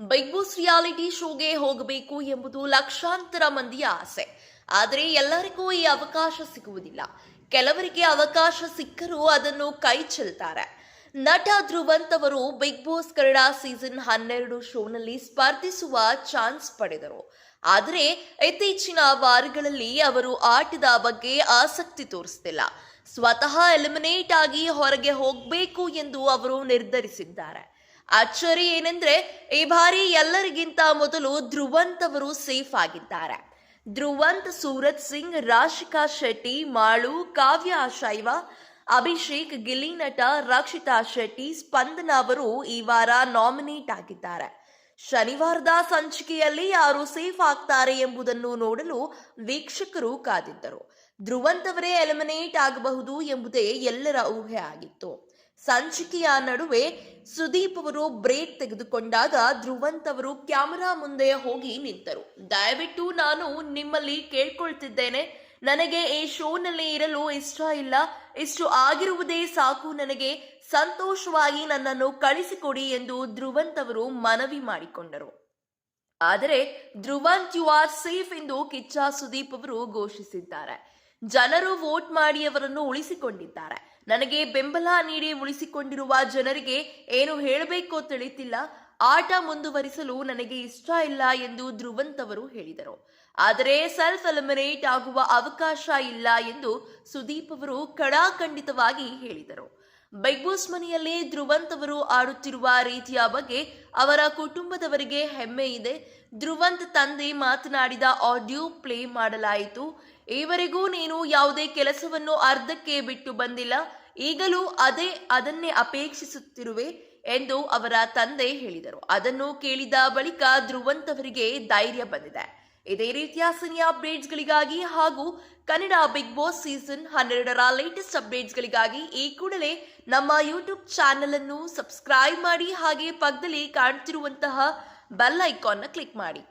Big boss reality ಶೋಗೆ ಹೋಗಬೇಕು ಎಂಬುದು ಲಕ್ಷಾಂತರ ಮಂದಿಯ ಆಸೆ. ಆದರೆ ಎಲ್ಲರಿಗೂ ಈ ಅವಕಾಶ ಸಿಗುವುದಿಲ್ಲ. ಕೆಲವರಿಗೆ ಅವಕಾಶ ಸಿಕ್ಕರೂ ಅದನ್ನು ಕೈ ಚೆಲ್ತಾರೆ. ನಟ ಧ್ರುವಂತ್ ಅವರು ಬಿಗ್ ಬಾಸ್ ಕನ್ನಡ ಸೀಸನ್ ಹನ್ನೆರಡು ಶೋನಲ್ಲಿ ಸ್ಪರ್ಧಿಸುವ ಚಾನ್ಸ್ ಪಡೆದರು. ಆದರೆ ಇತ್ತೀಚಿನ ವಾರಗಳಲ್ಲಿ ಅವರು ಆಟದ ಬಗ್ಗೆ ಆಸಕ್ತಿ ತೋರಿಸ್ತಿಲ್ಲ. ಸ್ವತಃ ಎಲಿಮಿನೇಟ್ ಆಗಿ ಹೊರಗೆ ಹೋಗಬೇಕು ಎಂದು ಅವರು ನಿರ್ಧರಿಸಿದ್ದಾರೆ. ಅಚ್ಚರಿ ಏನಂದ್ರೆ, ಈ ಬಾರಿ ಎಲ್ಲರಿಗಿಂತ ಮೊದಲು ಧ್ರುವಂತ್ ಅವರು ಸೇಫ್ ಆಗಿದ್ದಾರೆ. ಧ್ರುವಂತ್, ಸೂರತ್ ಸಿಂಗ್, ರಾಶಿಕಾ ಶೆಟ್ಟಿ, ಮಾಳು, ಕಾವ್ಯ ಶೈವ, ಅಭಿಷೇಕ್, ಗಿಲ್ಲಿ ನಟ, ರಕ್ಷಿತಾ ಶೆಟ್ಟಿ, ಸ್ಪಂದನ ಅವರು ಈ ವಾರ ನಾಮಿನೇಟ್ ಆಗಿದ್ದಾರೆ. ಶನಿವಾರದ ಸಂಚಿಕೆಯಲ್ಲಿ ಯಾರು ಸೇಫ್ ಆಗ್ತಾರೆ ಎಂಬುದನ್ನು ನೋಡಲು ವೀಕ್ಷಕರು ಕಾದಿದ್ದರು. ಧ್ರುವಂತ್ ಅವರೇ ಎಲಿಮಿನೇಟ್ ಆಗಬಹುದು ಎಂಬುದೇ ಎಲ್ಲರ ಊಹೆ ಆಗಿತ್ತು. ಸಂಚಿಕೆಯ ನಡುವೆ ಸುದೀಪ್ ಅವರು ಬ್ರೇಕ್ ತೆಗೆದುಕೊಂಡಾಗ ಧ್ರುವಂತ್ ಅವರು ಕ್ಯಾಮೆರಾ ಮುಂದೆ ಹೋಗಿ ನಿಂತರು. ದಯವಿಟ್ಟು ನಾನು ನಿಮ್ಮಲ್ಲಿ ಕೇಳ್ಕೊಳ್ತಿದ್ದೇನೆ. ನನಗೆ ಈ ಶೋನಲ್ಲಿ ಇರಲು ಇಷ್ಟ ಇಲ್ಲ. ಇಷ್ಟು ಆಗಿರುವುದೇ ಸಾಕು. ನನಗೆ ಸಂತೋಷವಾಗಿ ನನ್ನನ್ನು ಕಳಿಸಿಕೊಡಿ ಎಂದು ಧ್ರುವಂತ್ ಅವರು ಮನವಿ ಮಾಡಿಕೊಂಡರು. ಆದರೆ ಧ್ರುವಂತ್ ಯು ಆರ್ ಸೇಫ್ ಎಂದು ಕಿಚ್ಚ ಸುದೀಪ್ ಅವರು ಘೋಷಿಸಿದ್ದಾರೆ. ಜನರು ವೋಟ್ ಮಾಡಿ ಅವರನ್ನು ಉಳಿಸಿಕೊಂಡಿದ್ದಾರೆ. ನನಗೆ ಬೆಂಬಲ ನೀಡಿ ಉಳಿಸಿಕೊಂಡಿರುವ ಜನರಿಗೆ ಏನು ಹೇಳಬೇಕೋ ತಿಳಿತಿಲ್ಲ. ಆಟ ಮುಂದುವರಿಸಲು ನನಗೆ ಇಷ್ಟ ಇಲ್ಲ ಎಂದು ಧ್ರುವಂತ್ ಅವರು ಹೇಳಿದರು. ಆದರೆ ಸೆಲ್ಫ್ ಎಲಿಮಿನೇಟ್ ಆಗುವ ಅವಕಾಶ ಇಲ್ಲ ಎಂದು ಸುದೀಪ್ ಅವರು ಕಡಾಖಂಡಿತವಾಗಿ ಹೇಳಿದರು. ಬಿಗ್ ಬಾಸ್ ಮನೆಯಲ್ಲಿ ಧ್ರುವಂತ್ ಅವರು ಆಡುತ್ತಿರುವ ರೀತಿಯ ಬಗ್ಗೆ ಅವರ ಕುಟುಂಬದವರಿಗೆ ಹೆಮ್ಮೆ ಇದೆ. ಧ್ರುವಂತ್ ತಂದೆ ಮಾತನಾಡಿದ ಆಡಿಯೋ ಪ್ಲೇ ಮಾಡಲಾಯಿತು. ಈವರೆಗೂ ನೀನು ಯಾವುದೇ ಕೆಲಸವನ್ನು ಅರ್ಧಕ್ಕೆ ಬಿಟ್ಟು ಬಂದಿಲ್ಲ, ಈಗಲೂ ಅದೇ ಅದನ್ನೇ ಅಪೇಕ್ಷಿಸುತ್ತಿರುವೆ ಎಂದು ಅವರ ತಂದೆ ಹೇಳಿದರು. ಅದನ್ನು ಕೇಳಿದ ಬಳಿಕ ಧ್ರುವಂತವರಿಗೆ ಧೈರ್ಯ ಬಂದಿದೆ. ಇದೇ ರೀತಿಯ ಸಿನಿ ಅಪ್ಡೇಟ್ಸ್ಗಳಿಗಾಗಿ ಹಾಗೂ ಕನ್ನಡ ಬಿಗ್ ಬಾಸ್ ಸೀಸನ್ ಹನ್ನೆರಡರ ಲೇಟೆಸ್ಟ್ ಅಪ್ಡೇಟ್ಸ್ಗಳಿಗಾಗಿ ಈ ಕೂಡಲೇ ನಮ್ಮ ಯೂಟ್ಯೂಬ್ ಚಾನೆಲ್ ಅನ್ನು ಸಬ್ಸ್ಕ್ರೈಬ್ ಮಾಡಿ ಹಾಗೆ ಪಕ್ಕದಲ್ಲಿ ಕಾಣ್ತಿರುವಂತಹ ಬೆಲ್ ಐಕಾನ್ನ ಕ್ಲಿಕ್ ಮಾಡಿ.